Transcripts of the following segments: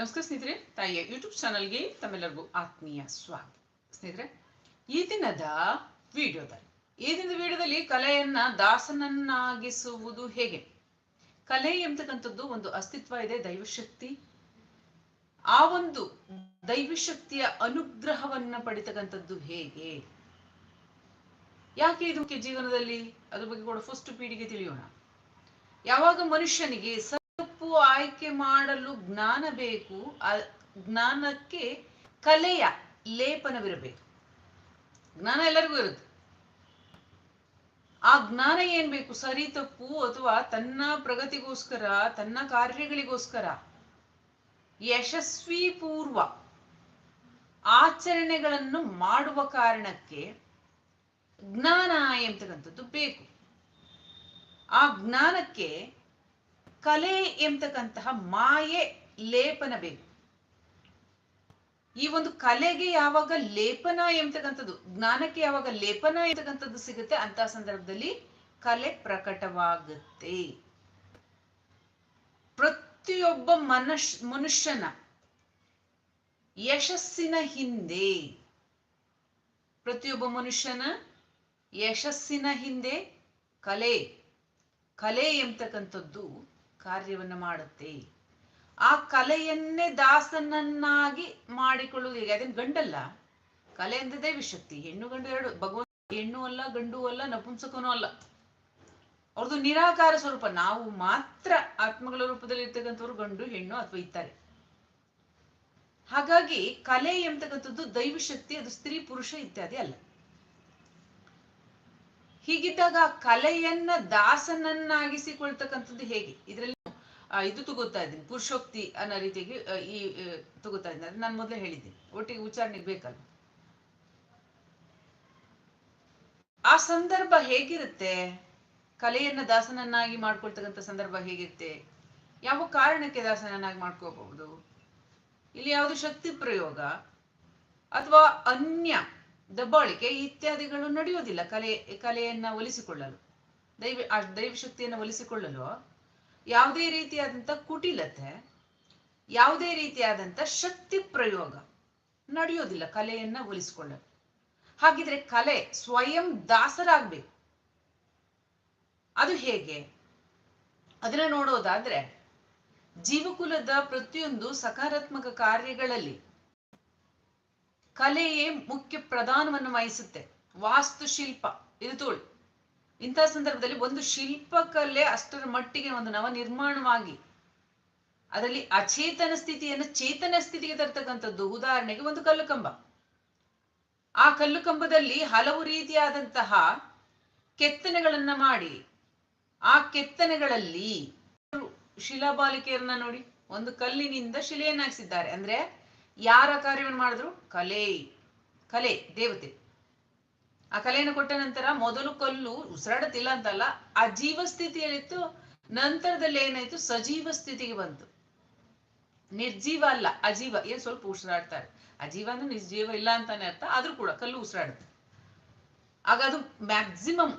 ನಮಸ್ಕಾರ ಸ್ನೇಹಿತರೆ, ತಾಯಿಯ ಯೂಟ್ಯೂಬ್ ಚಾನಲ್ಗೆ ತಮ್ಮೆಲ್ಲರಿಗೂ ಆತ್ಮೀಯ ಸ್ವಾಗತ. ಸ್ನೇಹಿತರೆ, ಈ ದಿನದ ವಿಡಿಯೋದಲ್ಲಿ, ಈ ದಿನದ ವಿಡಿಯೋದಲ್ಲಿ ಕಲೆಯನ್ನ ದಾಸನನ್ನಾಗಿಸುವುದು ಹೇಗೆ? ಕಲೆ ಎಂಬತಕ್ಕಂಥದ್ದು ಒಂದು ಅಸ್ತಿತ್ವ ಇದೆ, ದೈವಶಕ್ತಿ. ಆ ಒಂದು ದೈವಶಕ್ತಿಯ ಅನುಗ್ರಹವನ್ನ ಪಡಿತಕ್ಕಂಥದ್ದು ಹೇಗೆ? ಯಾಕೆ ಇದು ಮುಖ್ಯ ಜೀವನದಲ್ಲಿ? ಅದ್ರ ಬಗ್ಗೆ ಕೂಡ ಫಸ್ಟ್ ಪೀಳಿಗೆ ತಿಳಿಯೋಣ. ಯಾವಾಗ ಮನುಷ್ಯನಿಗೆ ತಪ್ಪು ಆಯ್ಕೆ ಮಾಡಲು ಜ್ಞಾನ ಬೇಕು ಜ್ಞಾನಕ್ಕೆ ಕಲೆಯ ಲೇಪನವಿರಬೇಕು. ಜ್ಞಾನ ಎಲ್ಲರಿಗೂ ಇರುತ್ತೆ. ಆ ಜ್ಞಾನ ಏನ್ ಬೇಕು? ಸರಿ, ತಪ್ಪು ಅಥವಾ ತನ್ನ ಪ್ರಗತಿಗೋಸ್ಕರ, ತನ್ನ ಕಾರ್ಯಗಳಿಗೋಸ್ಕರ? ಯಶಸ್ವಿ ಪೂರ್ವ ಆಚರಣೆಗಳನ್ನು ಮಾಡುವ ಕಾರಣಕ್ಕೆ ಜ್ಞಾನ ಎಂಬತಕ್ಕಂಥದ್ದು ಬೇಕು. ಆ ಜ್ಞಾನಕ್ಕೆ ಕಲೆ ಎಂಬತಕ್ಕಂತಹ ಮಾಯೆ ಲೇಪನ ಬೇಕು. ಈ ಒಂದು ಕಲೆಗೆ ಯಾವಾಗ ಲೇಪನ ಎಂಬತಕ್ಕಂಥದ್ದು, ಜ್ಞಾನಕ್ಕೆ ಯಾವಾಗ ಲೇಪನ ಎಂಬತಕ್ಕಂಥದ್ದು ಸಿಗುತ್ತೆ ಅಂತ ಸಂದರ್ಭದಲ್ಲಿ ಕಲೆ ಪ್ರಕಟವಾಗುತ್ತೆ. ಪ್ರತಿಯೊಬ್ಬ ಮನುಷ್, ಮನುಷ್ಯನ ಯಶಸ್ಸಿನ ಹಿಂದೆ, ಪ್ರತಿಯೊಬ್ಬ ಮನುಷ್ಯನ ಯಶಸ್ಸಿನ ಹಿಂದೆ ಕಲೆ ಕಲೆ ಎಂಬತಕ್ಕಂಥದ್ದು ಕಾರ್ಯವನ್ನ ಮಾಡುತ್ತೆ. ಆ ಕಲೆಯನ್ನೇ ದಾಸನನ್ನಾಗಿ ಮಾಡಿಕೊಳ್ಳುವುದು ಹೇಗೆ? ಅದನ್ನು ಗಂಡಲ್ಲ? ಕಲೆ ಅಂದ್ರೆ ವಿಶಕ್ತಿ. ಹೆಣ್ಣು ಗಂಡು ಎರಡು. ಭಗವಂತ ಹೆಣ್ಣು ಅಲ್ಲ, ಗಂಡು ಅಲ್ಲ, ನಪುಂಸಕನೂ ಅಲ್ಲ. ಅವ್ರದ್ದು ನಿರಾಕಾರ ಸ್ವರೂಪ. ನಾವು ಮಾತ್ರ ಆತ್ಮಗಳ ರೂಪದಲ್ಲಿ ಇರ್ತಕ್ಕಂಥವ್ರು ಗಂಡು, ಹೆಣ್ಣು ಅಥವಾ ಇದ್ದಾರೆ. ಹಾಗಾಗಿ ಕಲೆ ಎಂಬತಕ್ಕಂಥದ್ದು ದೈವಶಕ್ತಿ, ಅದು ಸ್ತ್ರೀ, ಪುರುಷ ಇತ್ಯಾದಿ ಅಲ್ಲ. ಹೀಗಿದ್ದಾಗ ಕಲೆಯನ್ನ ದಾಸನನ್ನಾಗಿಸಿಕೊಳ್ತಕ್ಕಂಥದ್ದು ಹೇಗೆ? ಇದರಲ್ಲಿ ಇದು ತಗೋತಾ ಇದ್ದೀನಿ, ಪುರುಷೋಕ್ತಿ ಅನ್ನೋ ರೀತಿಯಾಗಿ ಈ ತಗೋತಾ ಇದ್ದೀನಿ. ನಾನು ಮೊದಲೇ ಹೇಳಿದ್ದೀನಿ. ಒಟ್ಟಿಗೆ ಉಚ್ಚಾರಣೆಗೆ ಬೇಕಲ್ಲ ಆ ಸಂದರ್ಭ ಹೇಗಿರುತ್ತೆ? ಕಲೆಯನ್ನ ದಾಸನನ್ನಾಗಿ ಮಾಡ್ಕೊಳ್ತಕ್ಕಂಥ ಸಂದರ್ಭ ಹೇಗಿರುತ್ತೆ? ಯಾವ ಕಾರಣಕ್ಕೆ ದಾಸನನ್ನಾಗಿ ಮಾಡ್ಕೋಬಹುದು? ಇಲ್ಲಿ ಯಾವುದು ಶಕ್ತಿ ಪ್ರಯೋಗ ಅಥವಾ ಅನ್ಯ ದಬ್ಬಾಳಿಕೆ ಇತ್ಯಾದಿಗಳು ನಡೆಯೋದಿಲ್ಲ ಕಲೆ, ಕಲೆಯನ್ನ ಒಲಿಸಿಕೊಳ್ಳಲು. ದೈವ, ಆ ದೈವಶಕ್ತಿಯನ್ನು ಒಲಿಸಿಕೊಳ್ಳಲು ಯಾವುದೇ ರೀತಿಯಾದಂಥ ಕುಟಿಲತೆ, ಯಾವುದೇ ರೀತಿಯಾದಂಥ ಶಕ್ತಿ ಪ್ರಯೋಗ ನಡೆಯೋದಿಲ್ಲ ಕಲೆಯನ್ನ ಒಲಿಸಿಕೊಳ್ಳಲು. ಹಾಗಿದ್ರೆ ಕಲೆ ಸ್ವಯಂ ದಾಸರಾಗ್ಬೇಕು. ಅದು ಹೇಗೆ? ಅದನ್ನ ನೋಡೋದಾದ್ರೆ ಜೀವಕುಲದ ಪ್ರತಿಯೊಂದು ಸಕಾರಾತ್ಮಕ ಕಾರ್ಯಗಳಲ್ಲಿ ಕಲೆಯೇ ಮುಖ್ಯ ಪ್ರಧಾನವನ್ನು ವಹಿಸುತ್ತೆ. ವಾಸ್ತುಶಿಲ್ಪ, ಇದು ತೋಳು ಇಂತಹ ಸಂದರ್ಭದಲ್ಲಿ ಒಂದು ಶಿಲ್ಪಕಲೆ ಅಷ್ಟರ ಮಟ್ಟಿಗೆ ಒಂದು ನವ ನಿರ್ಮಾಣವಾಗಿ ಅದರಲ್ಲಿ ಅಚೇತನ ಸ್ಥಿತಿಯನ್ನು ಚೇತನ ಸ್ಥಿತಿಗೆ ತರ್ತಕ್ಕಂಥದ್ದು. ಉದಾಹರಣೆಗೆ ಒಂದು ಕಲ್ಲು ಕಂಬ ಆ ಕಲ್ಲು ಕಂಬದಲ್ಲಿ ಹಲವು ರೀತಿಯಾದಂತಹ ಕೆತ್ತನೆಗಳನ್ನ ಮಾಡಿ, ಆ ಕೆತ್ತನೆಗಳಲ್ಲಿ ಶಿಲಾಬಾಲಿಕೆಯರನ್ನ ನೋಡಿ, ಒಂದು ಕಲ್ಲಿನಿಂದ ಶಿಲೆಯನ್ನಾಗಿಸಿದ್ದಾರೆ. ಅಂದ್ರೆ ಯಾರ ಕಾರ್ಯವನ್ನು ಮಾಡಿದ್ರು? ಕಲೆ. ಕಲೆ, ದೇವತೆ. ಆ ಕಲೆಯನ್ನು ಕೊಟ್ಟ ನಂತರ ಮೊದಲು ಕಲ್ಲು ಉಸಿರಾಡುತ್ತಿಲ್ಲ ಅಂತಲ್ಲ ಅಜೀವ ಸ್ಥಿತಿಯಲ್ಲಿತ್ತು ನಂತರದಲ್ಲಿ ಏನಾಯ್ತು? ಸಜೀವ ಸ್ಥಿತಿಗೆ ಬಂತು. ನಿರ್ಜೀವ ಅಲ್ಲ, ಅಜೀವ. ಏನ್ ಸ್ವಲ್ಪ ಉಸಿರಾಡ್ತಾರೆ. ಅಜೀವ ಅಂದ್ರೆ ನಿರ್ಜೀವ ಇಲ್ಲ ಅಂತಾನೆ ಅರ್ಥ, ಆದ್ರೂ ಕೂಡ ಕಲ್ಲು ಉಸಿರಾಡುತ್ತೆ. ಆಗ ಅದು ಮ್ಯಾಕ್ಸಿಮಮ್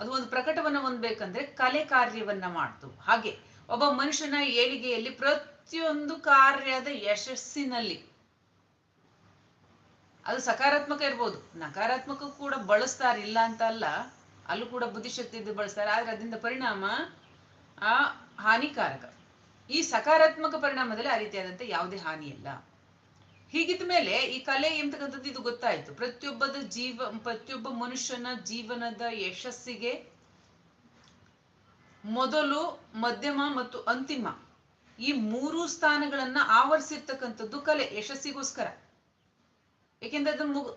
ಅದು ಒಂದು ಪ್ರಕಟವನ್ನ ಹೊಂದ್ಬೇಕಂದ್ರೆ ಕಲೆ ಕಾರ್ಯವನ್ನ ಮಾಡ್ತು. ಹಾಗೆ ಒಬ್ಬ ಮನುಷ್ಯನ ಏಳಿಗೆಯಲ್ಲಿ ಪ್ರತಿಯೊಂದು ಕಾರ್ಯದ ಯಶಸ್ಸಿನಲ್ಲಿ. ಅದು ಸಕಾರಾತ್ಮಕ ಇರ್ಬೋದು. ನಕಾರಾತ್ಮಕ ಕೂಡ ಬಳಸ್ತಾರೆ, ಇಲ್ಲ ಅಂತ ಅಲ್ಲ. ಅಲ್ಲೂ ಕೂಡ ಬುದ್ಧಿಶಕ್ತಿ ಇದ್ದು ಬಳಸ್ತಾರೆ. ಆದ್ರೆ ಅದರಿಂದ ಪರಿಣಾಮ, ಆ, ಹಾನಿಕಾರಕ. ಈ ಸಕಾರಾತ್ಮಕ ಪರಿಣಾಮದಲ್ಲಿ ಆ ರೀತಿಯಾದಂತ ಯಾವುದೇ ಹಾನಿ ಇಲ್ಲ. ಹೀಗಿದ ಮೇಲೆ ಈ ಕಲೆ ಎಂತಕ್ಕಂಥದ್ದು ಇದು ಗೊತ್ತಾಯ್ತು. ಪ್ರತಿಯೊಬ್ಬದ ಜೀವ, ಪ್ರತಿಯೊಬ್ಬ ಮನುಷ್ಯನ ಜೀವನದ ಯಶಸ್ಸಿಗೆ ಮೊದಲು ಮಧ್ಯಮ ಮತ್ತು ಅಂತಿಮ. ಈ ಮೂರು ಸ್ಥಾನಗಳನ್ನ ಆವರಿಸಿರ್ತಕ್ಕಂಥದ್ದು ಕಲೆ, ಯಶಸ್ಸಿಗೋಸ್ಕರ. ಏಕೆಂದ್ರೆ ಅದು ಮುಗ್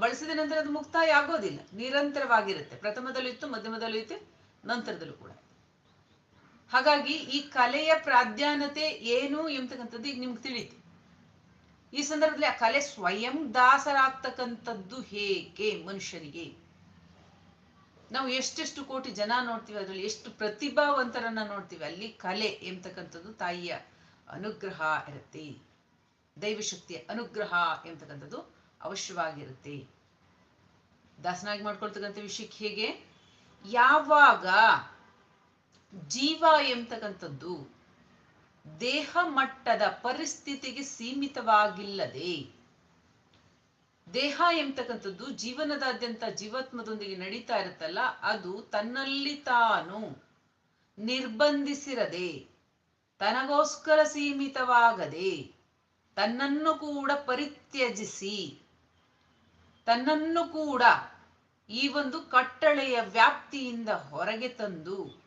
ಬಳಸಿದ ನಂತರ ಅದು ಮುಕ್ತಾಯ ಆಗೋದಿಲ್ಲ. ನಿರಂತರವಾಗಿರುತ್ತೆ. ಪ್ರಥಮದಲ್ಲೂ ಇತ್ತು, ಮಧ್ಯಮದಲ್ಲೂ ಇತ್ತು, ನಂತರದಲ್ಲೂ ಕೂಡ. ಹಾಗಾಗಿ ಈ ಕಲೆಯ ಪ್ರಾಧಾನ್ಯತೆ ಏನು ಎಂಬತಕ್ಕಂಥದ್ದು ಈಗ ನಿಮ್ಗೆ ತಿಳಿಯುತ್ತೆ. ಈ ಸಂದರ್ಭದಲ್ಲಿ ಆ ಕಲೆ ಸ್ವಯಂ ದಾಸರಾಗ್ತಕ್ಕಂಥದ್ದು ಹೇಗೆ ಮನುಷ್ಯರಿಗೆ? ನಾವು ಎಷ್ಟೆಷ್ಟು ಕೋಟಿ ಜನ ನೋಡ್ತೀವಿ, ಅದರಲ್ಲಿ ಎಷ್ಟು ಪ್ರತಿಭಾವಂತರನ್ನ ನೋಡ್ತೀವಿ, ಅಲ್ಲಿ ಕಲೆ ಎಂಬತಕ್ಕಂಥದ್ದು ತಾಯಿಯ ಅನುಗ್ರಹ ಇರುತ್ತೆ. ದೈವಶಕ್ತಿಯ ಅನುಗ್ರಹ ಎಂಬತಕ್ಕಂಥದ್ದು ಅವಶ್ಯವಾಗಿರುತ್ತೆ. ದಾಸನಾಗಿ ಮಾಡ್ಕೊಳ್ತಕ್ಕಂಥ ವಿಷಯಕ್ಕೆ ಹೇಗೆ? ಯಾವಾಗ ಜೀವ ಎಂಬತಕ್ಕಂಥದ್ದು ದೇಹ ಮಟ್ಟದ ಪರಿಸ್ಥಿತಿಗೆ ಸೀಮಿತವಾಗಿಲ್ಲದೆ ದೇಹ ಎಂಬತಕ್ಕಂಥದ್ದು ಜೀವನದಾದ್ಯಂತ ಜೀವಾತ್ಮದೊಂದಿಗೆ ನಡೀತಾ ಇರುತ್ತಲ್ಲ, ಅದು ತನ್ನಲ್ಲಿ ತಾನು ನಿರ್ಬಂಧಿಸಿರದೆ, ತನಗೋಸ್ಕರ ಸೀಮಿತವಾಗದೆ, ತನ್ನನ್ನು ಕೂಡ ಪರಿತ್ಯಜಿಸಿ, ತನ್ನನ್ನು ಕೂಡ ಈ ಒಂದು ಕಟ್ಟಳೆಯ ವ್ಯಾಪ್ತಿಯಿಂದ ಹೊರಗೆ ತಂದು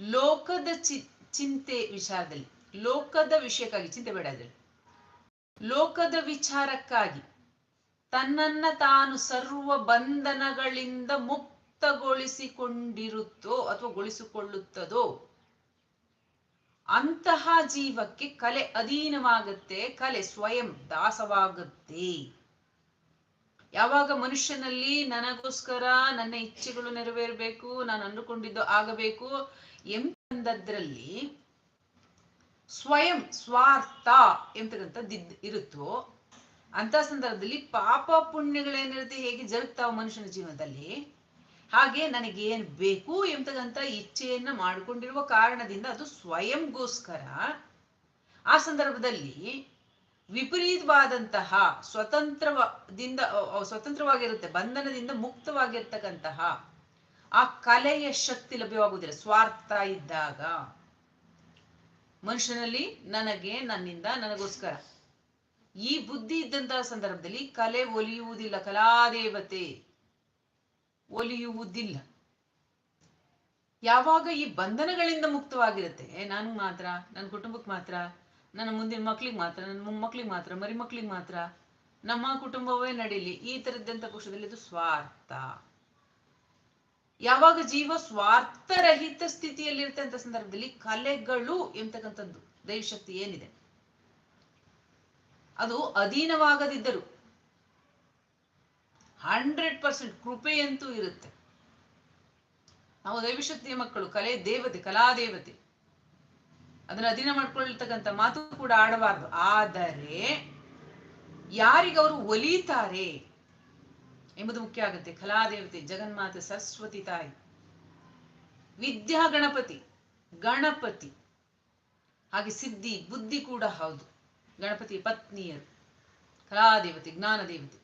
ಲೋಕದ ಚಿ, ಚಿಂತೆ ವಿಚಾರದಲ್ಲಿ, ಲೋಕದ ವಿಷಯಕ್ಕಾಗಿ, ಚಿಂತೆ ಬೇಡ ಲೋಕದ ವಿಚಾರಕ್ಕಾಗಿ ತನ್ನನ್ನ ತಾನು ಸರ್ವ ಬಂಧನಗಳಿಂದ ಮುಕ್ತಗೊಳಿಸಿಕೊಂಡಿರುತ್ತೋ ಅಥವಾ ಗೊಳಿಸಿಕೊಳ್ಳುತ್ತದೋ, ಅಂತಹ ಜೀವಕ್ಕೆ ಕಲೆ ಅಧೀನವಾಗುತ್ತೆ, ಕಲೆ ಸ್ವಯಂ ದಾಸವಾಗುತ್ತೆ. ಯಾವಾಗ ಮನುಷ್ಯನಲ್ಲಿ ನನಗೋಸ್ಕರ ನನ್ನ ಇಚ್ಛೆಗಳು ನೆರವೇರಬೇಕು, ನಾನು ಅಂದುಕೊಂಡಿದ್ದು ಆಗಬೇಕು, ಎಂತಂದದ್ರಲ್ಲಿ ಸ್ವಯಂ ಸ್ವಾರ್ಥ ಎಂತಕ್ಕಂಥದ್ದು ಇರುತ್ತೋ ಅಂತ ಸಂದರ್ಭದಲ್ಲಿ ಪಾಪ ಪುಣ್ಯಗಳೇನಿರುತ್ತೆ ಹೇಗೆ ಜರುಗ್ತಾವ ಮನುಷ್ಯನ ಜೀವನದಲ್ಲಿ? ಹಾಗೆ ನನಗೆ ಏನ್ ಬೇಕು ಎಂಬತಕ್ಕಂಥ ಇಚ್ಛೆಯನ್ನ ಮಾಡಿಕೊಂಡಿರುವ ಕಾರಣದಿಂದ ಅದು ಸ್ವಯಂಗೋಸ್ಕರ. ಆ ಸಂದರ್ಭದಲ್ಲಿ ವಿಪರೀತವಾದಂತಹ ಸ್ವತಂತ್ರದಿಂದ ಸ್ವತಂತ್ರವಾಗಿರುತ್ತೆ, ಬಂಧನದಿಂದ ಮುಕ್ತವಾಗಿರ್ತಕ್ಕಂತಹ ಆ ಕಲೆಯ ಶಕ್ತಿ ಲಭ್ಯವಾಗುವುದಿಲ್ಲ. ಸ್ವಾರ್ಥ ಇದ್ದಾಗ ಮನುಷ್ಯನಲ್ಲಿ ನನಗೆ ನನ್ನಿಂದ ನನಗೋಸ್ಕರ. ಈ ಬುದ್ಧಿ ಇದ್ದಂತಹ ಸಂದರ್ಭದಲ್ಲಿ ಕಲೆ ಒಲಿಯುವುದಿಲ್ಲ ಕಲಾದೇವತೆ. ಒಲಿಯುವುದಿಲ್ಲ. ಯಾವಾಗ ಈ ಬಂಧನಗಳಿಂದ ಮುಕ್ತವಾಗಿರುತ್ತೆ, ನಾನು ಮಾತ್ರ, ನನ್ನ ಕುಟುಂಬಕ್ಕೆ ಮಾತ್ರ, ನನ್ನ ಮುಂದಿನ ಮಕ್ಳಿಗೆ ಮಾತ್ರ, ನನ್ನ ಮೊಮ್ಮಕ್ಳಿಗೆ ಮಾತ್ರ ಮರಿ ಮಕ್ಳಿಗೆ ಮಾತ್ರ, ನಮ್ಮ ಕುಟುಂಬವೇ ನಡೀಲಿ, ಈ ತರದ್ದಂತ ಕೋಶದಲ್ಲಿ ಇದು ಸ್ವಾರ್ಥ. ಯಾವಾಗ ಜೀವ ಸ್ವಾರ್ಥರಹಿತ ಸ್ಥಿತಿಯಲ್ಲಿರುತ್ತೆ ಅಂತ ಸಂದರ್ಭದಲ್ಲಿ ಕಲೆಗಳು ಎಂತಕ್ಕಂಥದ್ದು, ದೈವಶಕ್ತಿ ಏನಿದೆ? ಅದು ಅಧೀನವಾಗದಿದ್ದರು ಹಂಡ್ರೆಡ್ ಪರ್ಸೆಂಟ್ ಕೃಪೆಯಂತೂ ಇರುತ್ತೆ. ನಾವು ದೈವಶಕ್ತಿಯ ಮಕ್ಕಳು, ಕಲೆ ದೇವತೆ, ಕಲಾದೇವತೆ. ಅದನ್ನ ಅಧೀನ ಮಾಡ್ಕೊಳ್ತಕ್ಕಂಥ ಮಾತು ಕೂಡ ಆಡಬಾರ್ದು. ಆದರೆ ಯಾರಿಗವರು ಒಲಿತಾರೆ ಎಂಬುದು ಮುಖ್ಯ ಆಗುತ್ತೆ. ಕಲಾದೇವತೆ, ಜಗನ್ಮಾತೆ, ಸರಸ್ವತಿ ತಾಯಿ ವಿದ್ಯಾ ಗಣಪತಿ ಗಣಪತಿ, ಹಾಗೆ ಸಿದ್ಧಿ, ಬುದ್ಧಿ ಕೂಡ ಹೌದು. ಗಣಪತಿ ಪತ್ನಿಯರು, ಕಲಾದೇವತೆ ಜ್ಞಾನ ದೇವತೆ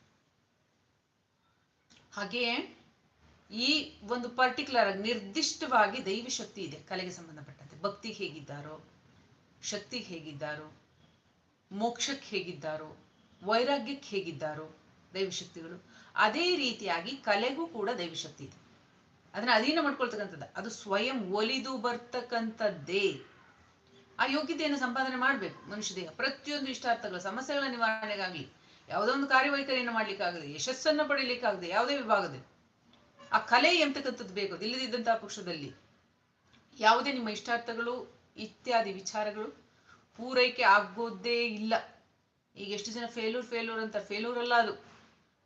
ಹಾಗೆಯೇ ಈ ಒಂದು ಪರ್ಟಿಕ್ಯುಲರ್ ಆಗಿ ನಿರ್ದಿಷ್ಟವಾಗಿ ದೈವ ಶಕ್ತಿ ಇದೆ, ಕಲೆಗೆ ಸಂಬಂಧಪಟ್ಟಂತೆ. ಭಕ್ತಿಗೆ ಹೇಗಿದ್ದಾರೋ ಶಕ್ತಿಗೆ ಹೇಗಿದ್ದಾರೋ, ಮೋಕ್ಷಕ್ಕೆ ಹೇಗಿದ್ದಾರೋ, ವೈರಾಗ್ಯಕ್ಕೆ ಹೇಗಿದ್ದಾರೋ ದೈವಶಕ್ತಿಗಳು ಅದೇ ರೀತಿಯಾಗಿ ಕಲೆಗೂ ಕೂಡ ದೈವಶಕ್ತಿ ಇದೆ. ಅದನ್ನ ಅಧೀನ ಮಾಡ್ಕೊಳ್ತಕ್ಕಂಥದ್ದು, ಅದು ಸ್ವಯಂ ಒಲಿದು ಬರ್ತಕ್ಕಂಥದ್ದೇ. ಆ ಯೋಗ್ಯತೆಯನ್ನು ಸಂಪಾದನೆ ಮಾಡಬೇಕು ಮನುಷ್ಯ ದೇಹ. ಪ್ರತಿಯೊಂದು ಇಷ್ಟಾರ್ಥಗಳು, ಸಮಸ್ಯೆಗಳ ನಿವಾರಣೆಗಾಗ್ಲಿ ಯಾವುದೋ ಒಂದು ಕಾರ್ಯವೈಖರಿಯನ್ನು ಮಾಡ್ಲಿಕ್ಕಾಗದೆ, ಯಶಸ್ಸನ್ನು ಪಡೀಲಿಕ್ಕಾಗದೆ ಯಾವುದೇ ವಿಭಾಗದಲ್ಲಿ. ಆ ಕಲೆ ಎಂತಕ್ಕಂಥದ್ದು ಬೇಕು? ಇಲ್ಲದಿದ್ದಂತಹ ಪಕ್ಷದಲ್ಲಿ ಯಾವುದೇ ನಿಮ್ಮ ಇಷ್ಟಾರ್ಥಗಳು, ಇತ್ಯಾದಿ ವಿಚಾರಗಳು ಪೂರೈಕೆ ಆಗೋದೇ ಇಲ್ಲ. ಈಗ ಎಷ್ಟು ಜನ ಫೇಲೂರ್ ಫೇಲೂರ್ ಅಂತ ಫೇಲೂರ್ ಅಲ್ಲ ಅದು.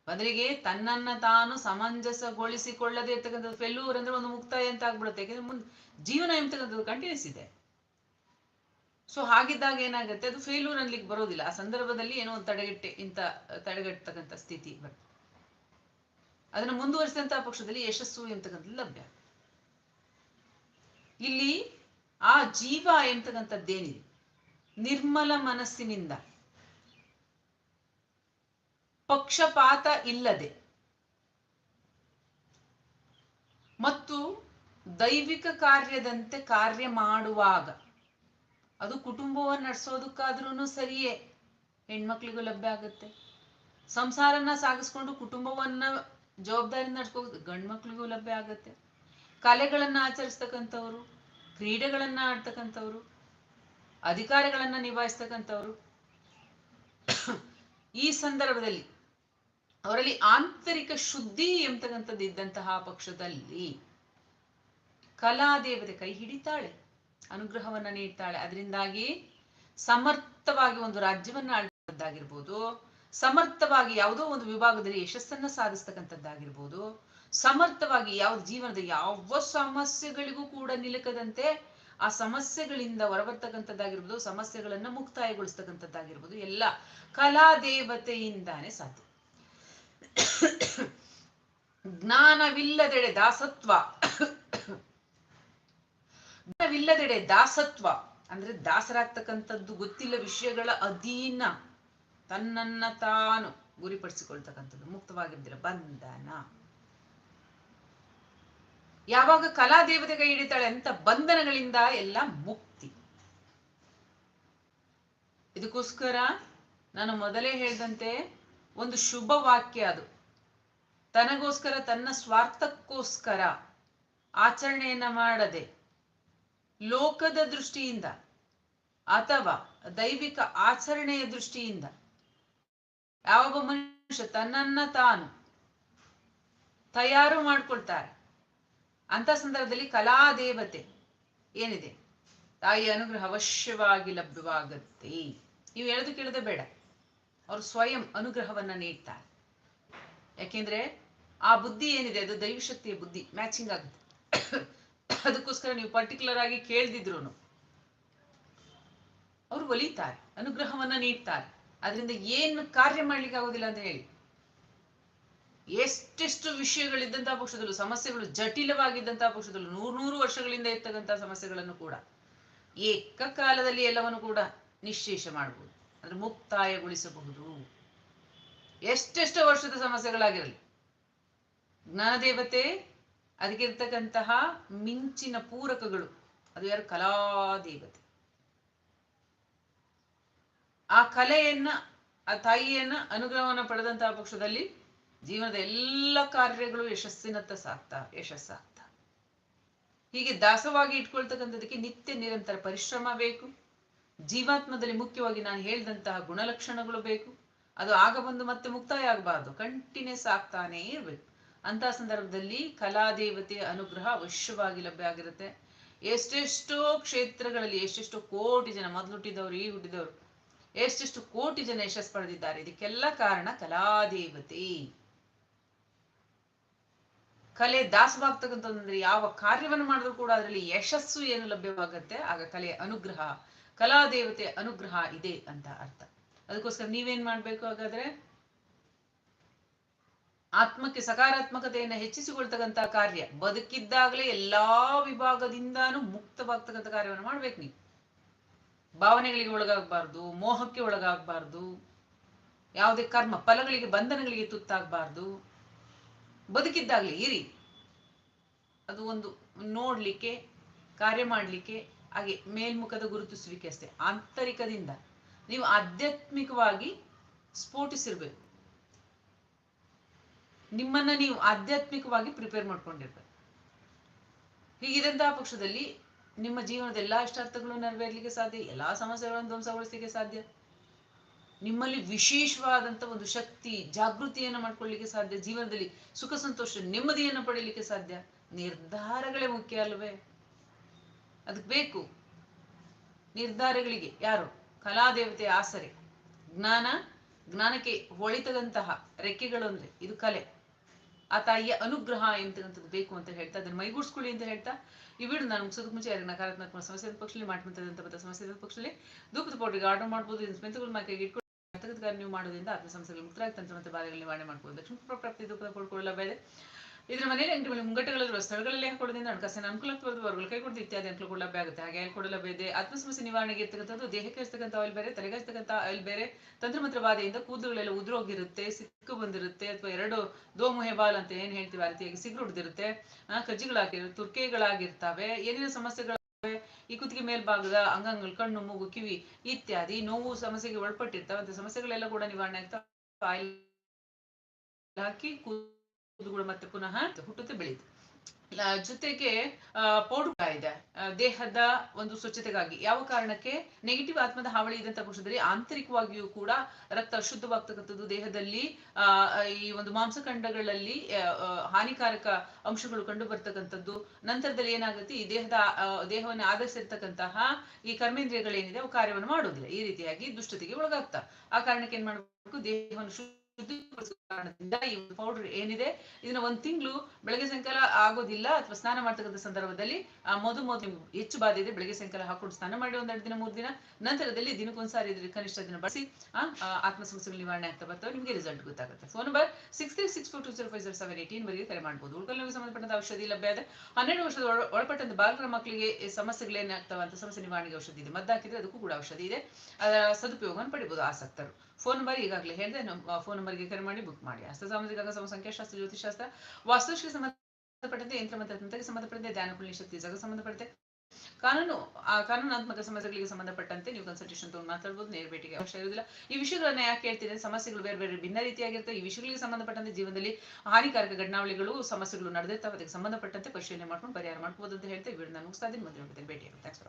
ಬದಲಿಗೆ ತನ್ನನ್ನ ತಾನು ಸಮಂಜಸಗೊಳಿಸಿಕೊಳ್ಳದೆ ಇರ್ತಕ್ಕಂಥದ್ದು ಫೇಲೂರ್ ಅಂದ್ರೆ ಒಂದು ಮುಕ್ತಾಯ ಅಂತ ಆಗ್ಬಿಡುತ್ತೆ. ಯಾಕಂದ್ರೆ ಮುಂದೆ ಜೀವನ ಎಂತಕ್ಕಂಥದ್ದು ಕಂಟಿನ್ಯೂಸ್ ಇದೆ. ಸೊ ಹಾಗಿದ್ದಾಗ ಏನಾಗುತ್ತೆ? ಅದು ಫೇಲ್ಯೂರ್ ಅನ್ಲಿಕ್ಕೆ ಬರೋದಿಲ್ಲ. ಆ ಸಂದರ್ಭದಲ್ಲಿ ಏನೋ ಒಂದು ತಡೆಗಟ್ಟೆ, ಇಂಥ ತಡೆಗಟ್ಟತಕ್ಕಂಥ ಸ್ಥಿತಿ ಬರುತ್ತೆ ಅದನ್ನು ಮುಂದುವರಿಸಿದಂತಹ ಪಕ್ಷದಲ್ಲಿ ಯಶಸ್ಸು ಎಂತಕ್ಕಂಥದ್ದು ಲಭ್ಯ. ಇಲ್ಲಿ ಆ ಜೀವ ಎಂತಕ್ಕಂಥದ್ದೇನಿದೆ? ನಿರ್ಮಲ ಮನಸ್ಸಿನಿಂದ. ಪಕ್ಷಪಾತ ಇಲ್ಲದೆ. ಮತ್ತು ದೈವಿಕ ಕಾರ್ಯದಂತೆ ಕಾರ್ಯ ಮಾಡುವಾಗ. ಅದು ಕುಟುಂಬವನ್ನು ನಡೆಸೋದಕ್ಕಾದ್ರೂ ಸರಿಯೇ. ಹೆಣ್ಮಕ್ಳಿಗೂ ಲಭ್ಯ ಆಗುತ್ತೆ. ಸಂಸಾರನ ಸಾಗಿಸ್ಕೊಂಡು ಕುಟುಂಬವನ್ನ ಜವಾಬ್ದಾರಿ ನಡ್ಸ್ಕೋ ಗಂಡ್ಮಕ್ಳಿಗೂ ಲಭ್ಯ ಆಗುತ್ತೆ. ಕಲೆಗಳನ್ನ ಆಚರಿಸ್ತಕ್ಕಂಥವ್ರು, ಕ್ರೀಡೆಗಳನ್ನ ಆಡ್ತಕ್ಕಂಥವ್ರು, ಅಧಿಕಾರಗಳನ್ನ ನಿಭಾಯಿಸ್ತಕ್ಕಂಥವ್ರು. ಈ ಸಂದರ್ಭದಲ್ಲಿ ಅವರಲ್ಲಿ ಆಂತರಿಕ ಶುದ್ಧಿ ಎಂಬತಕ್ಕಂಥದ್ದು ಇದ್ದಂತಹ ಪಕ್ಷದಲ್ಲಿ ಕಲಾದೇವತೆ ಕೈ ಹಿಡಿತಾಳೆ. ಅನುಗ್ರಹವನ್ನ ನೀಡ್ತಾಳೆ. ಅದರಿಂದಾಗಿ ಸಮರ್ಥವಾಗಿ ಒಂದು ರಾಜ್ಯವನ್ನ ಆಳ್ತಕ್ಕಂಥದ್ದಾಗಿರ್ಬೋದು ಸಮರ್ಥವಾಗಿ ಯಾವುದೋ ಒಂದು ವಿಭಾಗದಲ್ಲಿ ಯಶಸ್ಸನ್ನ ಸಾಧಿಸ್ತಕ್ಕಂಥದ್ದಾಗಿರ್ಬೋದು, ಸಮರ್ಥವಾಗಿ ಯಾವ ಜೀವನದ ಯಾವ ಸಮಸ್ಯೆಗಳಿಗೂ ಕೂಡ ನಿಲುಕದಂತೆ ಆ ಸಮಸ್ಯೆಗಳಿಂದ ಹೊರಬರ್ತಕ್ಕಂಥದ್ದಾಗಿರ್ಬೋದು, ಸಮಸ್ಯೆಗಳನ್ನ ಮುಕ್ತಾಯಗೊಳಿಸ್ತಕ್ಕಂಥದ್ದಾಗಿರ್ಬೋದು. ಎಲ್ಲ ಕಲಾದೇವತೆಯಿಂದಾನೇ ಸಾಧ್ಯ. ಜ್ಞಾನವಿಲ್ಲದೆಡೆ ದಾಸತ್ವ ಜ್ಞಾನವಿಲ್ಲದೆಡೆ ದಾಸತ್ವ, ಅಂದ್ರೆ ದಾಸರಾಗ್ತಕ್ಕಂಥದ್ದು ಗೊತ್ತಿಲ್ಲ ವಿಷಯಗಳ ಅಧೀನ, ತನ್ನನ್ನ ತಾನು ಗುರಿಪಡಿಸಿಕೊಳ್ತಕ್ಕಂಥದ್ದು ಮುಕ್ತವಾಗಿರ್ದಿಲ್ಲ ಬಂಧನ. ಯಾವಾಗ ಕಲಾ ದೇವತೆಗೆ ಹಿಡಿತಾಳೆ ಅಂತ ಬಂಧನಗಳಿಂದ ಎಲ್ಲ ಮುಕ್ತಿ. ಇದಕ್ಕೋಸ್ಕರ ನಾನು ಮೊದಲೇ ಹೇಳಿದಂತೆ, ಒಂದು ಶುಭ ವಾಕ್ಯ ಅದು. ತನಗೋಸ್ಕರ ತನ್ನ ಸ್ವಾರ್ಥಕ್ಕೋಸ್ಕರ ಆಚರಣೆಯನ್ನ ಮಾಡದೆ ಲೋಕದ ದೃಷ್ಟಿಯಿಂದ ಅಥವಾ ದೈವಿಕ ಆಚರಣೆಯ ದೃಷ್ಟಿಯಿಂದ ಯಾವೊಬ್ಬ ಮನುಷ್ಯ ತನ್ನನ್ನ ತಾನು ತಯಾರು ಮಾಡ್ಕೊಳ್ತಾರೆ ಅಂತ ಸಂದರ್ಭದಲ್ಲಿ ಕಲಾ ದೇವತೆ ಏನಿದೆ? ತಾಯಿ ಅನುಗ್ರಹ ಅವಶ್ಯವಾಗಿ ಲಭ್ಯವಾಗುತ್ತೆ. ನೀವು ಹೇಳೋದು ಕೇಳದೆ ಬೇಡ. ಅವರು ಸ್ವಯಂ ಅನುಗ್ರಹವನ್ನ ನೀಡ್ತಾರೆ. ಯಾಕೆಂದ್ರೆ ಆ ಬುದ್ಧಿ ಏನಿದೆ? ಅದು ದೈವಶಕ್ತಿಯ ಬುದ್ಧಿ ಮ್ಯಾಚಿಂಗ್ ಆಗುತ್ತೆ. ಅದಕ್ಕೋಸ್ಕರ ನೀವು ಪರ್ಟಿಕ್ಯುಲರ್ ಆಗಿ ಕೇಳ್ದಿದ್ರು ಅವರು ಒಲಿತಾರೆ, ಅನುಗ್ರಹವನ್ನ ನೀಡ್ತಾರೆ. ಅದರಿಂದ ಏನು ಕಾರ್ಯ ಮಾಡ್ಲಿಕ್ಕೆ ಆಗೋದಿಲ್ಲ ಅಂತ ಹೇಳಿ. ಎಷ್ಟೆಷ್ಟು ವಿಷಯಗಳಿದ್ದಂತಹ ಪಕ್ಷದಲ್ಲೂ, ಸಮಸ್ಯೆಗಳು ಜಟಿಲವಾಗಿದ್ದಂತಹ ಪಕ್ಷದಲ್ಲೂ, ನೂರು ನೂರು ವರ್ಷಗಳಿಂದ ಇರ್ತಕ್ಕಂತಹ ಸಮಸ್ಯೆಗಳನ್ನು ಕೂಡ, ಏಕಕಾಲದಲ್ಲಿ ಎಲ್ಲವನ್ನು ಕೂಡ ನಿಶ್ಚೇಷ ಮಾಡಬಹುದು ಅಂದ್ರೆ ಮುಕ್ತಾಯಗೊಳಿಸಬಹುದು. ಎಷ್ಟೆಷ್ಟು ವರ್ಷದ ಸಮಸ್ಯೆಗಳಾಗಿರಲಿ. ಜ್ಞಾನದೇವತೆ ಅದಕ್ಕೆ ಇರ್ತಕ್ಕಂತಹ ಮಿಂಚಿನ ಪೂರಕಗಳು. ಅದು ಯಾರು? ಕಲಾದೇವತೆ. ಆ ಕಲೆಯನ್ನ, ಆ ತಾಯಿಯನ್ನ ಅನುಗ್ರಹವನ್ನ ಪಡೆದಂತಹ ಪಕ್ಷದಲ್ಲಿ ಜೀವನದ ಎಲ್ಲ ಕಾರ್ಯಗಳು ಯಶಸ್ಸಿನತ್ತ ಸಾಗ್ತಾ, ಯಶಸ್ಸಾಗ್ತಾ. ಹೀಗೆ ದಾಸವಾಗಿ ಇಟ್ಕೊಳ್ತಕ್ಕಂಥದಕ್ಕೆ ನಿತ್ಯ ನಿರಂತರ ಪರಿಶ್ರಮ ಬೇಕು. ಜೀವಾತ್ಮದಲ್ಲಿ ಮುಖ್ಯವಾಗಿ ನಾನು ಹೇಳಿದಂತಹ ಗುಣಲಕ್ಷಣಗಳು ಬೇಕು. ಅದು ಆಗ ಬಂದು ಮತ್ತೆ ಮುಕ್ತಾಯ ಆಗಬಾರ್ದು. ಕಂಟಿನ್ಯೂಸ್ ಆಗ್ತಾನೇ ಇರ್ಬೇಕು. ಅಂತ ಸಂದರ್ಭದಲ್ಲಿ ಕಲಾದೇವತೆಯ ಅನುಗ್ರಹ ಅವಶ್ಯವಾಗಿ ಲಭ್ಯ ಆಗಿರುತ್ತೆ. ಎಷ್ಟೆಷ್ಟೋ ಕ್ಷೇತ್ರಗಳಲ್ಲಿ ಎಷ್ಟೆಷ್ಟೋ ಕೋಟಿ ಜನ ಮೊದಲು ಹುಟ್ಟಿದವರು ಈ ಹುಟ್ಟಿದವರು, ಎಷ್ಟೆಷ್ಟು ಕೋಟಿ ಜನ ಯಶಸ್ಸು ಪಡೆದಿದ್ದಾರೆ. ಇದಕ್ಕೆಲ್ಲ ಕಾರಣ ಕಲಾದೇವತೆ. ಕಲೆ ದಾಸವಾಗ್ತಕ್ಕಂಥದ್ದಂದ್ರೆ ಯಾವ ಕಾರ್ಯವನ್ನು ಮಾಡಿದ್ರು ಕೂಡ ಅದರಲ್ಲಿ ಯಶಸ್ಸು ಏನು ಲಭ್ಯವಾಗುತ್ತೆ, ಆಗ ಕಲೆ ಅನುಗ್ರಹ ಕಲಾದೇವತೆ ಅನುಗ್ರಹ ಇದೆ ಅಂತ ಅರ್ಥ. ಅದಕ್ಕೋಸ್ಕರ ನೀವೇನ್ ಮಾಡ್ಬೇಕು ಹಾಗಾದ್ರೆ? ಆತ್ಮಕ್ಕೆ ಸಕಾರಾತ್ಮಕತೆಯನ್ನು ಹೆಚ್ಚಿಸಿಕೊಳ್ತಕ್ಕಂಥ ಕಾರ್ಯ. ಬದುಕಿದ್ದಾಗಲೇ ಎಲ್ಲಾ ವಿಭಾಗದಿಂದಾನು ಮುಕ್ತವಾಗ್ತಕ್ಕಂಥ ಕಾರ್ಯವನ್ನು ಮಾಡ್ಬೇಕು ನೀವು. ಭಾವನೆಗಳಿಗೆ ಒಳಗಾಗಬಾರ್ದು, ಮೋಹಕ್ಕೆ ಒಳಗಾಗಬಾರ್ದು, ಯಾವುದೇ ಕರ್ಮ, ಫಲಗಳಿಗೆ, ಬಂಧನಗಳಿಗೆ ತುತ್ತಾಗಬಾರ್ದು. ಬದುಕಿದ್ದಾಗಲಿ, ಇರಿ. ಅದು ಒಂದು ನೋಡ್ಲಿಕ್ಕೆ, ಕಾರ್ಯ ಮಾಡಲಿಕ್ಕೆ, ಹಾಗೆ ಮೇಲ್ಮುಖದ ಗುರುತಿಸುವಿಕೆ ಅಷ್ಟೇ. ಆಂತರಿಕದಿಂದ ನೀವು ಆಧ್ಯಾತ್ಮಿಕವಾಗಿ ಸ್ಫೋಟಿಸಿರ್ಬೇಕು. ನಿಮ್ಮನ್ನ ನೀವು ಆಧ್ಯಾತ್ಮಿಕವಾಗಿ ಪ್ರಿಪೇರ್ ಮಾಡ್ಕೊಂಡಿರ್ಬೇಕು. ಹೀಗಿದಂತಹ ಪಕ್ಷದಲ್ಲಿ ನಿಮ್ಮ ಜೀವನದ ಎಲ್ಲಾ ಇಷ್ಟಾರ್ಥಗಳು ನೆರವೇರ್ಲಿಕ್ಕೆ ಸಾಧ್ಯ, ಎಲ್ಲಾ ಸಮಸ್ಯೆಗಳನ್ನು ಧ್ವಂಸಗೊಳಿಸಲಿಕ್ಕೆ ಸಾಧ್ಯ? ನಿಮ್ಮಲ್ಲಿ ವಿಶೇಷವಾದಂತ ಒಂದು ಶಕ್ತಿ, ಜಾಗೃತಿಯನ್ನು ಮಾಡ್ಕೊಳ್ಳಿಕ್ಕೆ ಸಾಧ್ಯ? ಜೀವನದಲ್ಲಿ ಸುಖ, ಸಂತೋಷ, ನೆಮ್ಮದಿಯನ್ನು ಪಡೀಲಿಕ್ಕೆ ಸಾಧ್ಯ? ನಿರ್ಧಾರಗಳೇ ಮುಖ್ಯ ಅಲ್ವೇ? ಅದಕ್ಕೆ ಬೇಕು. ನಿರ್ಧಾರಗಳಿಗೆ ಯಾರು? ಕಲಾದೇವತೆ, ಆಸರೆ. ಜ್ಞಾನ, ಜ್ಞಾನಕ್ಕೆ ಹೊಳಿತದಂತಹ ರೆಕ್ಕೆಗಳು ಅಂದ್ರೆ ಇದು ಕಲೆ. ಆ ತಾಯಿಯ ಅನುಗ್ರಹ ಎಂತಕ್ಕಂಥದ್ದು ಬೇಕು ಅಂತ ಹೇಳ್ತಾ, ಅದನ್ನ ಮೈಗೂಡಿಸ್ಕೊಳ್ಳಿ ಅಂತ ಹೇಳ್ತಾ, ಈ ವಿಡಿಯೋ ನಾನು ಮುಗಿಸೋದಕ್ಕೆ ಮುಂಚೆ ಯಾರಿಗೆ ನಕಾರಾತ್ಮಕ ಸಮಸ್ಯೆ ಪಕ್ಷದಲ್ಲಿ ಮಾಡ್ಕೊಂತದಂತ ಮತ್ತೆ ಸಮಸ್ಯೆ ಪಕ್ಷದಲ್ಲಿ ಧೂಪದ ಪೌಡ್ರಿಗೆ ಆರ್ಡರ್ ಮಾಡ್ಬೋದು ಸ್ಮೆಂತಗಳು ಮಾಡಿ ಇಟ್ಕೊಂಡು ನೀವು ಮಾಡೋದ್ರಿಂದ ಆತ್ಮ ಸಮಸ್ಯೆಗಳು ಮುಕ್ತರಾಗಿ ತಂತ್ರ ಮತ್ತೆ ಬಾಲೆಗಳಲ್ಲಿ ನಿವಾರಣೆ ಮಾಡ್ಬೋದು. ಲಕ್ಷ್ಮೀ ಪ್ರಾಪ್ತಿ ಧೂಪದ ಪೌಡ್ಕೊಳ್ಳ ಬೇರೆ ಇದರ ಮನೇಲಿ ಅಂಗಡಿ ಮೇಲೆ ಮುಂಗಟ್ಟುಗಳಿರುವ ಸ್ಥಳಗಳಲ್ಲಿ ಹಾಕೊಳ್ಳೋದ್ರಿಂದ ಹಣಕಾಸಿನ ಅನುಕೂಲತ್ವದ ವರ್ಗಗಳು ಕೈ ಕೊಡ್ದು ಇತ್ಯಾದಿ ಅನುಕೂಲಗಳು ಲಭ್ಯ ಆಗುತ್ತೆ. ಹಾಗೆ ಹೇಳ್ಕೊಡಲಬೇದೆ ಆತ್ಮ ಸಮಸ್ಯೆ ನಿವಾರಣೆಗೆ ಇರ್ತಕ್ಕಂಥದ್ದು, ದೇಹಕ್ಕೆ ಇರ್ತಕ್ಕಂಥ ಆಯಿಲ್ ಬೇರೆ, ತಲೆಗೆ ಇರ್ತಕ್ಕಂಥ ಆಯಿಲ್ ಬೇರೆ, ತಂತ್ರಮಂತ್ರ ಬಾಧೆಯಿಂದ ಕೂದಲುಗಳೆಲ್ಲ ಉದುರೋಗಿರುತ್ತೆ, ಸಿಕ್ಕು ಬಂದಿರುತ್ತೆ, ಅಥವಾ ಎರಡು ದೋಮು ಬಾಲ್ ಅಂತ ಏನ್ ಹೇಳ್ತೀವಿ ಆ ರೀತಿಯಾಗಿ ಸಿಗ್ರು ಹಿಡಿದಿರುತ್ತೆ ಆ, ಕಜ್ಜಿಗಳಾಗಿರ್, ತುರ್ಕೆಗಳಾಗಿರ್ತವೆ, ಏನೇನು ಸಮಸ್ಯೆಗಳು ಈ ಕುತ್ತಿಗೆ ಮೇಲ್ಭಾಗದ ಅಂಗಾಂಗಗಳು ಕಣ್ಣು, ಮೂಗು, ಕಿವಿ ಇತ್ಯಾದಿ, ನೋವು ಸಮಸ್ಯೆಗೆ ಒಳಪಟ್ಟಿರ್ತಾವೆ, ಅಂತ ಸಮಸ್ಯೆಗಳೆಲ್ಲ ಕೂಡ ನಿವಾರಣೆ ಆಗ್ತಾ ಆಯಿಲ್ ಹಾಕಿ ಕೂದಲುಗಳು ಮತ್ತೆ ಪುನಃ ಹುಟ್ಟುತ್ತೆ ಬೆಳೆಯುತ್ತೆ ಲ- ಜೊತೆಗೆ ಪೌಡರ್ ಇದೆ. ದೇಹದ ಒಂದು ಸ್ವಚ್ಛತೆಗಾಗಿ ಯಾವ ಕಾರಣಕ್ಕೆ ನೆಗೆಟಿವ್ ಆತ್ಮದ ಹಾವಳಿ ಇದ್ದಂತ ಪಕ್ಷದಲ್ಲಿ ಆಂತರಿಕವಾಗಿಯೂ ಕೂಡ ರಕ್ತ ಅಶುದ್ಧವಾಗ್ತಕ್ಕಂಥದ್ದು ದೇಹದಲ್ಲಿ ಈ ಒಂದು ಮಾಂಸಖಂಡಗಳಲ್ಲಿ ಹಾನಿಕಾರಕ ಅಂಶಗಳು ಕಂಡು ಬರ್ತಕ್ಕಂಥದ್ದು ನಂತರದಲ್ಲಿ ಏನಾಗುತ್ತೆ? ಈ ದೇಹದ ದೇಹವನ್ನು ಆಧರಿಸಿರ್ತಕ್ಕಂತಹ ಈ ಕರ್ಮೇಂದ್ರಿಯಗಳೇನಿದೆ ಅವು ಕಾರ್ಯವನ್ನು ಮಾಡುವುದಿಲ್ಲ. ಈ ರೀತಿಯಾಗಿ ದುಷ್ಟತೆಗೆ ಒಳಗಾಗ್ತಾ. ಆ ಕಾರಣಕ್ಕೆ ಏನ್ ಮಾಡ್ಬೇಕು? ದೇಹವನ್ನು ಕಾರಣದಿಂದ ಈ ಪೌಡರ್ ಏನಿದೆ, ಇದನ್ನ ಒಂದ್ ತಿಂಗಳು ಬೆಳಗ್ಗೆ ಸಾಯಂಕಾಲ ಆಗೋದಿಲ್ಲ ಅಥವಾ ಸ್ನಾನ ಮಾಡ್ತಕ್ಕಂಥ ಸಂದರ್ಭದಲ್ಲಿ, ಆ ಮೊದಲು ಮೊದಲು ಹೆಚ್ಚು ಬಾಧೆ ಇದೆ, ಬೆಳಗ್ಗೆ ಸಾಯಂಕಾಲ ಹಾಕೊಂಡು ಸ್ನಾನ ಮಾಡಿ ಒಂದೆರಡು ದಿನ, ಮೂರು ದಿನ, ನಂತರದಲ್ಲಿ ದಿನಕ್ಕೊಂದ್ಸಾರಿ ಇದ್ರೆ ಕನಿಷ್ಠ ದಿನ ಬಳಸಿ ಆತ್ಮ ಸಮಸ್ಯೆಗಳು ನಿವಾರಣೆ ಆಗ್ತಾ ಬರ್ತವೆ ನಿಮಗೆ ರಿಸಲ್ಟ್ ಗೊತ್ತಾಗುತ್ತೆ. Phone number six three six four two zero five zero seven eighteen ವರೆಗೆ ಕರೆ ಮಾಡಬಹುದು ಉಳ್ಕೊಳ್ಳೋರಿಗೆ ಸಂಬಂಧಪಟ್ಟಂತ ಔಷಧಿ ಲಭ್ಯ ಇದೆ. ಹನ್ನೆರಡು ವರ್ಷದ ಒಳ- ಒಳಪಟ್ಟಂತ ಬಾಲಕರ ಮಕ್ಕಳಿಗೆ ಸಮಸ್ಯೆಗಳೇನಾಗ್ತವೆ ಅಂತ ಸಮಸ್ಯೆ ನಿವಾರಣೆಗೆ ಔಷಧಿ ಇದೆ. ಮದ್ದಾಕಿದ್ರೆ ಅದಕ್ಕೂ ಕೂಡ ಔಷಧಿ ಇದೆ. ಅದರ ಸದುಪಯೋಗವನ್ನು ಪಡಿಬಹುದು ಆಸಕ್ತರು. ಫೋನ್ ನಂಬರ್ ಈಗಾಗಲೇ ಹೇಳಿದೆ ಫೋನ್ ನಂಬರ್ಗೆ ಕರೆ ಮಾಡಿ ಬುಕ್ ಮಾಡಿ. ಹಸ್ತ ಸಾಮಾಜಿಕ ಸಂಖ್ಯಾಶಾಸ್ತ್ರ ಜ್ಯೋತಿಷಾಸ್ತ್ರ ವಾಸ್ತುಶ್ರೀ ಸಂಬಂಧಪಟ್ಟಂತೆ, ಯಂತ್ರ ಮತ್ತು ತಂತ್ರಕ್ಕೆ ಸಂಬಂಧಪಟ್ಟಂತೆ, ಧ್ಯಾನ ಶಕ್ತಿ ಜಗ ಸಂಬಂಧಪಟ್ಟಂತೆ, ಕಾನೂನು ಕಾನೂನಾತ್ಮಕ ಸಮಸ್ಯೆಗಳಿಗೆ ಸಂಬಂಧಪಟ್ಟಂತೆ ನೀವು ಕನ್ಸಲ್ಟೇಷನ್ ತಗೊಂಡು ಮಾತಾಡ್ಬೋದು, ನೇರ ಭೇಟಿಗೆ ಅವಶ್ಯ ಇರುವುದಿಲ್ಲ. ಈ ವಿಷಯಗಳನ್ನ ಯಾಕೆ ಹೇಳ್ತೀನಿ ಸಮಸ್ಯೆಗಳು ಬೇರೆ ಬೇರೆ ಭಿನ್ನ ರೀತಿಯಾಗಿರ್ತವೆ. ಈ ವಿಷಯಗಳಿಗೆ ಸಂಬಂಧಪಟ್ಟಂತೆ ಜೀವನದಲ್ಲಿ ಹಾನಿಕಾರಕ ಘಟನಾವಳಿಗಳು, ಸಮಸ್ಯೆಗಳು ನಡೆದಿರ್ತವೆ. ಅದಕ್ಕೆ ಸಂಬಂಧಪಟ್ಟಂತೆ ಪರಿಶೀಲನೆ ಮಾಡ್ಕೊಂಡು ಪರಿಹಾರ ಮಾಡ್ಬೋದು ಅಂತ ಹೇಳ್ತೇವೆ ವಿಡಿಯೋ ಮುಗಿಸ್ತಾ ಇದ್ದೀನಿ. ಮುಂದಿನ ಭೇಟಿ ಥ್ಯಾಂಕ್ಸ್